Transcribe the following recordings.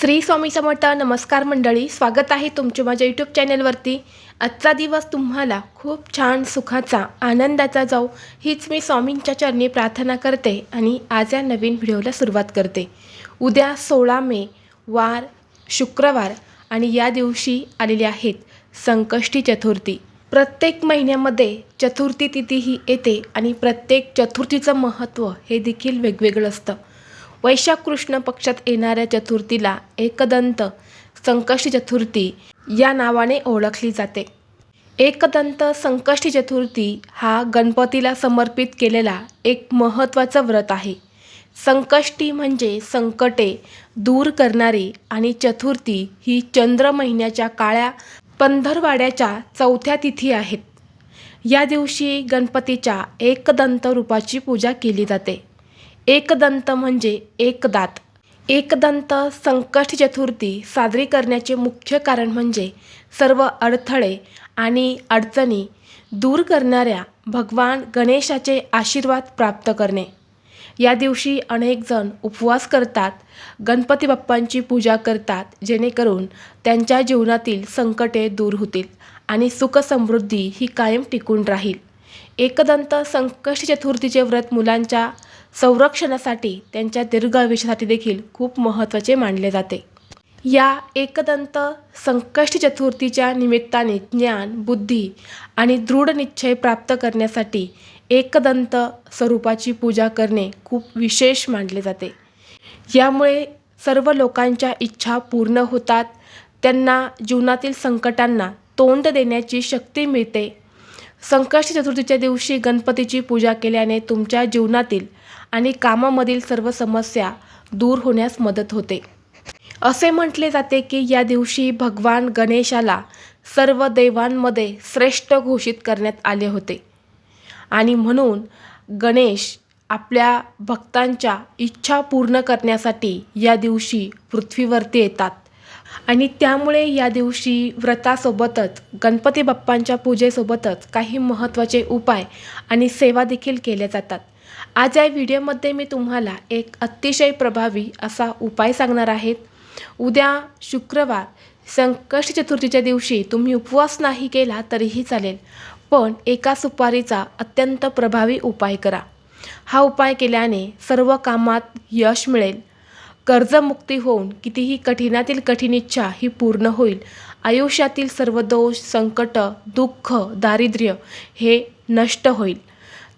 श्री स्वामी समर्थ नमस्कार मंडळी स्वागत आहे तुमचे माझ्या यूट्यूब चॅनलवरती आजचा दिवस तुम्हाला खूप छान सुखाचा आनंदाचा जाऊ हीच मी स्वामींच्या चरणी प्रार्थना करते आणि आज या नवीन व्हिडिओला सुरुवात करते. उद्या सोळा मे वार शुक्रवार आणि या दिवशी आलेले आहेत संकष्टी चतुर्थी. प्रत्येक महिन्यामध्ये चतुर्थी तिथी ही येते आणि प्रत्येक चतुर्थीचं महत्त्व हे देखील वेगवेगळं असतं. वैशाख कृष्ण पक्षात येणाऱ्या चतुर्थीला एकदंत संकष्टी चतुर्थी या नावाने ओळखली जाते. एकदंत संकष्टी चतुर्थी हा गणपतीला समर्पित केलेला एक महत्त्वाचं व्रत आहे. संकष्टी म्हणजे संकटे दूर करणारी आणि चतुर्थी ही चंद्र महिन्याच्या काळ्या पंधरवाड्याच्या चौथ्या तिथी आहेत. या दिवशी गणपतीच्या एकदंत रूपाची पूजा केली जाते. एकदंत म्हणजे एकदात. एकदंत संकष्ट चतुर्थी साजरी करण्याचे मुख्य कारण म्हणजे सर्व अडथळे आणि अडचणी दूर करणाऱ्या भगवान गणेशाचे आशीर्वाद प्राप्त करणे. या दिवशी अनेक जण उपवास करतात गणपती बाप्पांची पूजा करतात जेणेकरून त्यांच्या जीवनातील संकटे दूर होतील आणि सुखसमृद्धी ही कायम टिकून राहील. एकदंत संकष्ट चतुर्थीचे व्रत मुलांच्या संरक्षणासाठी त्यांच्या दीर्घ आयुष्यासाठी देखील खूप महत्त्वाचे मानले जाते. या एकदंत संकष्ट चतुर्थीच्या निमित्ताने ज्ञान बुद्धी आणि दृढ निश्चय प्राप्त करण्यासाठी एकदंत स्वरूपाची पूजा करणे खूप विशेष मानले जाते. यामुळे सर्व लोकांच्या इच्छा पूर्ण होतात त्यांना जीवनातील संकटांना तोंड देण्याची शक्ती मिळते. संकष्ट चतुर्थीच्या दिवशी गणपतीची पूजा केल्याने तुमच्या जीवनातील आणि कामामधील सर्व समस्या दूर होण्यास मदत होते. असे म्हटले जाते की या दिवशी भगवान गणेशाला सर्व देवांमध्ये श्रेष्ठ घोषित करण्यात आले होते. आणि म्हणून गणेश आपल्या भक्तांच्या इच्छा पूर्ण करण्यासाठी या दिवशी पृथ्वीवरती येतात. आणि त्यामुळे या दिवशी व्रतासोबतच गणपती बाप्पांच्या पूजेसोबतच काही महत्त्वाचे उपाय आणि सेवा देखील केल्या जातात. आज या व्हिडिओमध्ये मी तुम्हाला एक अतिशय प्रभावी असा उपाय सांगणार आहेत उद्या शुक्रवार संकष्टी चतुर्थीच्या दिवशी तुम्ही उपवास नाही केला तरीही चालेल पण एका सुपारीचा अत्यंत प्रभावी उपाय करा. हा उपाय केल्याने सर्व कामात यश मिळेल. कर्जमुक्ती होऊन कितीही कठीणातील कठीण इच्छा ही पूर्ण होईल. आयुष्यातील सर्व दोष संकट दुःख दारिद्र्य हे नष्ट होईल.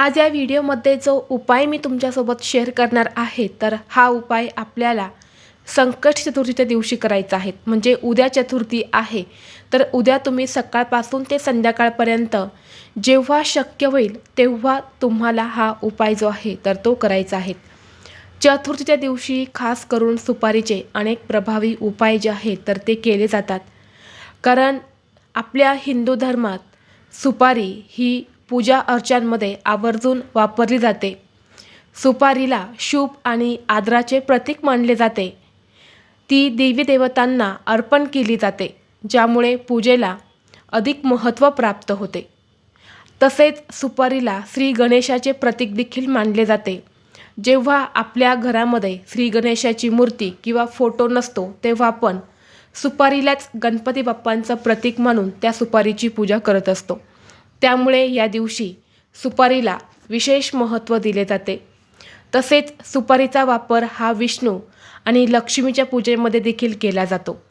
आज या व्हिडिओमध्ये जो उपाय मी तुमच्यासोबत शेअर करणार आहे तर हा उपाय आपल्याला संकट चतुर्थीच्या दिवशी करायचा आहे. म्हणजे उद्या चतुर्थी आहे. तर उद्या तुम्ही सकाळपासून ते संध्याकाळपर्यंत जेव्हा शक्य होईल तेव्हा तुम्हाला हा उपाय जो आहे तर तो करायचा आहे. चतुर्थीच्या दिवशी खास करून सुपारीचे अनेक प्रभावी उपाय जे आहेत तर ते केले जातात. कारण आपल्या हिंदू धर्मात सुपारी ही पूजा अर्चांमध्ये आवर्जून वापरली जाते. सुपारीला शुभ आणि आदराचे प्रतीक मानले जाते. ती देवी देवतांना अर्पण केली जाते ज्यामुळे पूजेला अधिक महत्त्व प्राप्त होते. तसेच सुपारीला श्री गणेशाचे प्रतीक देखील मानले जाते. जेव्हा आपल्या घरामध्ये श्री गणेशाची मूर्ती किंवा फोटो नसतो तेव्हा आपण सुपारीलाच गणपती बाप्पांचं प्रतीक मानून त्या सुपारीची पूजा करत असतो. त्यामुळे या दिवशी सुपारीला विशेष महत्त्व दिले जाते. तसेच सुपारीचा वापर हा विष्णू आणि लक्ष्मीच्या पूजेमध्ये देखील केला जातो.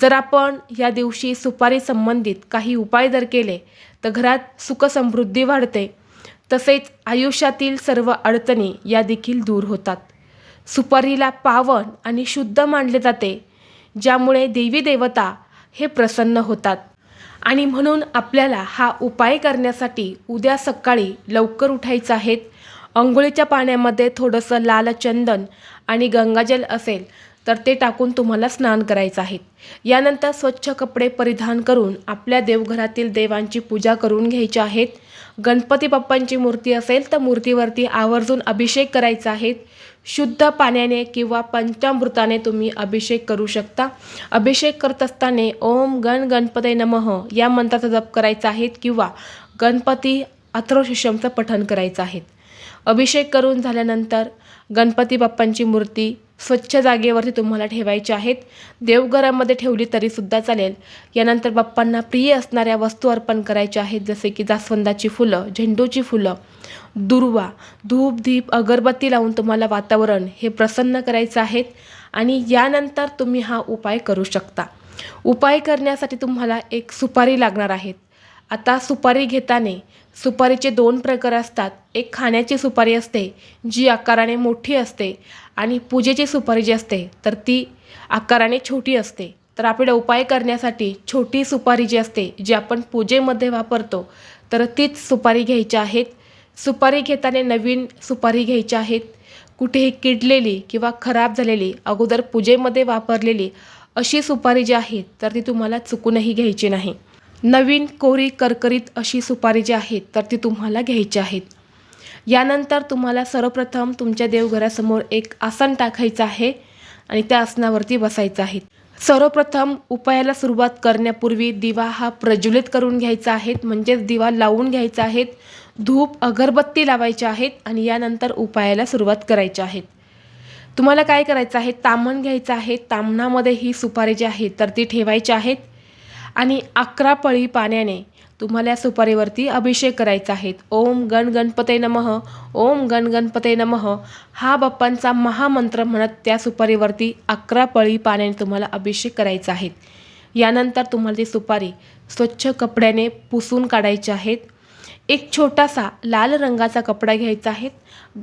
जर आपण या दिवशी सुपारी संबंधित काही उपाय जर केले तर घरात सुखसमृद्धी वाढते. तसेच आयुष्यातील सर्व अडचणी या देखील दूर होतात. सुपारीला पावन आणि शुद्ध मानले जाते ज्यामुळे देवी देवता हे प्रसन्न होतात. आणि म्हणून आपल्याला हा उपाय करण्यासाठी उद्या सकाळी लवकर उठायचं आहेत आंघोळीच्या पाण्यामध्ये थोडंसं लाल चंदन आणि गंगाजल असेल तर ते टाकून तुम्हाला स्नान करायचं आहे. यानंतर स्वच्छ कपडे परिधान करून आपल्या देवघरातील देवांची पूजा करून घ्यायची आहेत गणपती बाप्पांची मूर्ती असेल तर मूर्तीवरती आवर्जून अभिषेक करायचा आहे. शुद्ध पाण्याने किंवा पंचामृताने तुम्ही अभिषेक करू शकता. अभिषेक करत असताना ओम गण गणपते नमः या मंत्राचा जप करायचा आहे किंवा गणपती अथर्वशीर्षमचं पठण करायचं आहे. अभिषेक करून झाल्यानंतर गणपती बाप्पांची मूर्ती स्वच्छ जागेवरती तुम्हाला ठेवायची आहेत. देवघरामध्ये ठेवली तरीसुद्धा चालेल. यानंतर बाप्पांना प्रिय असणाऱ्या वस्तू अर्पण करायच्या आहेत जसे की जास्वंदाची फुलं झेंडूची फुलं दुर्वा धूप दीप अगरबत्ती लावून तुम्हाला वातावरण हे प्रसन्न करायचं आहे आणि यानंतर तुम्ही हा उपाय करू शकता. उपाय करण्यासाठी तुम्हाला एक सुपारी लागणार आहेत आता सुपारी घेताना सुपारीचे दोन प्रकार असतात. एक खाण्याची सुपारी असते जी आकाराने मोठी असते आणि पूजेची सुपारी जी असते तर ती आकाराने छोटी असते. तर आपल्याला उपाय करण्यासाठी छोटी सुपारी जी असते जी आपण पूजेमध्ये वापरतो तर तीच सुपारी घ्यायच्या आहेत. सुपारी घेताना नवीन सुपारी घ्यायच्या आहेत. कुठेही किडलेली किंवा खराब झालेली अगोदर पूजेमध्ये वापरलेली अशी सुपारी जी आहे तर ती तुम्हाला चुकूनही घ्यायची नाही. नवीन कोरी करकरीत अशी सुपारी जी आहे तर ती तुम्हाला घ्यायची आहेत. यानंतर तुम्हाला सर्वप्रथम तुमच्या देवघरासमोर एक आसन टाकायचं आहे आणि त्या आसनावरती बसायचं आहे. सर्वप्रथम उपायाला सुरुवात करण्यापूर्वी दिवा हा प्रज्वलित करून घ्यायचा आहे म्हणजेच दिवा लावून घ्यायचा आहेत धूप अगरबत्ती लावायच्या आहेत आणि यानंतर उपायाला सुरुवात करायची आहेत तुम्हाला काय करायचं आहे? तामण घ्यायचं आहे. तामणामध्ये ही सुपारी जी आहे तर ती ठेवायची आहेत आणि अकरा पळी पाण्याने तुम्हाला सुपारीवरती अभिषेक करायचा आहे. ओम गण गणपते नमः ओम गण गणपते नमः. हा बाप्पांचा महामंत्र म्हणत त्या सुपारीवरती अकरा पळी पाण्याने तुम्हाला अभिषेक करायचा आहे. यानंतर तुम्हाला ती सुपारी स्वच्छ कपड्याने पुसून काढायची आहेत एक छोटासा लाल रंगाचा कपडा घ्यायचा आहे.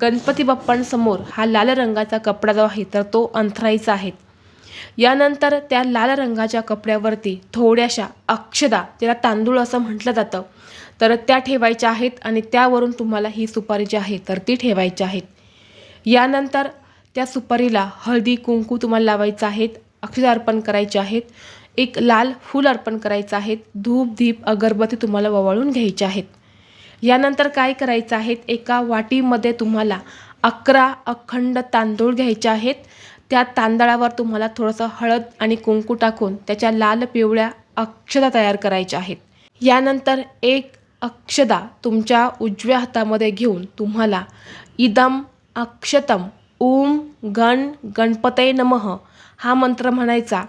गणपती बाप्पांसमोर हा लाल रंगाचा कपडा जो आहे तर तो अंथरायचा आहे. यानंतर त्या लाल रंगाच्या कपड्यावरती थोड्याशा अक्षदा ज्याला तांदूळ असं म्हटलं जातं तर त्या ठेवायच्या आहेत आणि त्यावरून तुम्हाला ही सुपारी जी आहे तर ती ठेवायची आहेत. यानंतर त्या सुपारीला हळदी कुंकू तुम्हाला लावायचं आहेत अक्षदा अर्पण करायचे आहेत एक लाल फूल अर्पण करायचं आहेत धूप दीप अगरबत्ती तुम्हाला ववाळून घ्यायचे आहेत. यानंतर काय करायचं आहे एका वाटीमध्ये तुम्हाला अकरा अखंड तांदूळ घ्यायचे आहेत त्या तांदळावर तुम्हाला थोडंसं हळद आणि कुंकू टाकून त्याच्या लाल पिवळ्या अक्षदा तयार करायच्या आहेत. यानंतर एक अक्षदा तुमच्या उजव्या हातामध्ये घेऊन तुम्हाला इदम अक्षतम ओम गण गणपतय नमः हा मंत्र म्हणायचा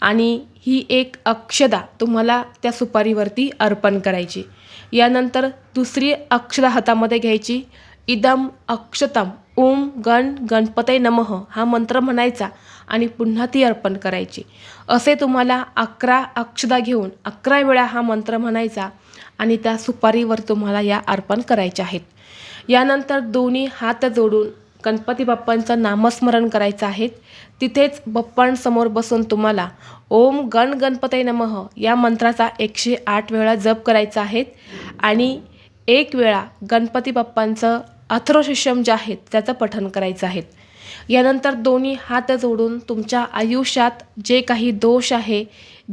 आणि ही एक अक्षदा तुम्हाला त्या सुपारीवरती अर्पण करायची. यानंतर दुसरी अक्षदा हातामध्ये घ्यायची. इदम अक्षतम ओम गण गणपतय नमः हा मंत्र म्हणायचा आणि पुन्हा ती अर्पण करायची. असे तुम्हाला अकरा अक्षदा घेऊन अकरा वेळा हा मंत्र म्हणायचा आणि त्या सुपारीवर तुम्हाला या अर्पण करायच्या आहेत. यानंतर दोन्ही हात जोडून गणपती बाप्पांचं नामस्मरण करायचं आहे तिथेच बाप्पांसमोर बसून तुम्हाला ओम गण गणपतय नमः या मंत्राचा एकशे आठ वेळा जप करायचा आहे आणि एक वेळा गणपती बाप्पांचं अथ्रोशिषम जे आहेत त्याचं पठन करायचं आहे. यानंतर दोन्ही हात जोडून तुमच्या आयुष्यात जे काही दोष आहे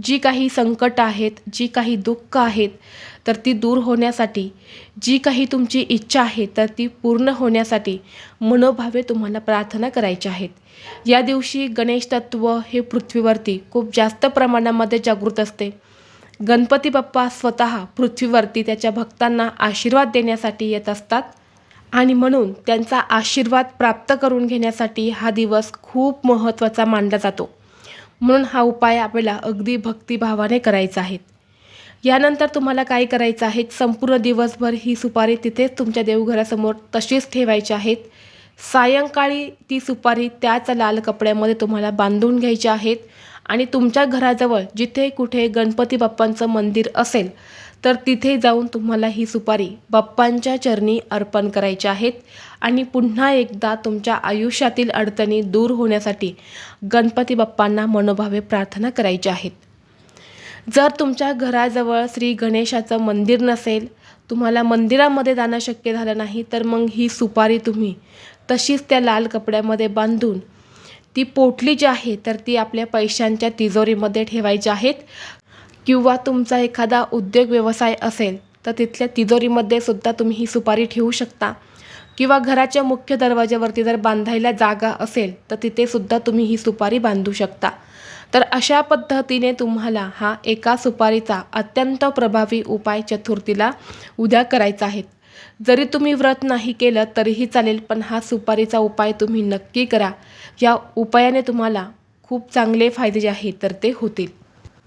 जी काही संकट आहेत जी काही दुःख आहेत तर ती दूर होण्यासाठी जी काही तुमची इच्छा आहे तर ती पूर्ण होण्यासाठी मनोभावे तुम्हाला प्रार्थना करायच्या आहेत. या दिवशी गणेश तत्व हे पृथ्वीवरती खूप जास्त प्रमाणामध्ये जागृत असते. गणपती बाप्पा स्वतः पृथ्वीवरती त्याच्या भक्तांना आशीर्वाद देण्यासाठी येत असतात. आणि म्हणून त्यांचा आशीर्वाद प्राप्त करून घेण्यासाठी हा दिवस खूप महत्त्वाचा मानला जातो. म्हणून हा उपाय आपल्याला अगदी भक्तिभावाने करायचा आहे. यानंतर तुम्हाला काय करायचं आहे? संपूर्ण दिवसभर ही सुपारी तिथेच तुमच्या देवघरासमोर तशीच ठेवायची आहेत. सायंकाळी ती सुपारी त्याच लाल कपड्यामध्ये तुम्हाला बांधून घ्यायची आहेत. आणि तुमच्या घराजवळ जिथे कुठे गणपती बाप्पांचं मंदिर असेल तर तिथे जाऊन तुम्हाला ही सुपारी बाप्पांच्या चरणी अर्पण करायची आहेत. आणि पुन्हा एकदा तुमच्या आयुष्यातील अडचणी दूर होण्यासाठी गणपती बाप्पांना मनोभावे प्रार्थना करायची आहेत. जर तुमच्या घराजवळ श्री गणेशाचं मंदिर नसेल तुम्हाला मंदिरामध्ये जाणं शक्य झालं नाही तर मग ही सुपारी तुम्ही तशीच त्या लाल कपड्यामध्ये बांधून ती पोटली जी आहे तर ती आपल्या पैशांच्या तिजोरीमध्ये ठेवायची आहेत. किंवा तुमचा एखादा उद्योग व्यवसाय असेल तर तिथल्या तिजोरीमध्ये सुद्धा तुम्ही ही सुपारी ठेवू शकता. किंवा घराच्या मुख्य दरवाज्यावरती जर बांधायला जागा असेल तर तिथे सुद्धा तुम्ही ही सुपारी बांधू शकता. तर अशा पद्धतीने तुम्हाला हा एका सुपारीचा अत्यंत प्रभावी उपाय चतुर्थीला उद्या करायचा आहे. जरी तुम्ही व्रत नाही केलं तरीही चालेल पण हा सुपारीचा उपाय तुम्ही नक्की करा. या उपायाने तुम्हाला खूप चांगले फायदे जे आहेत तर ते होतील.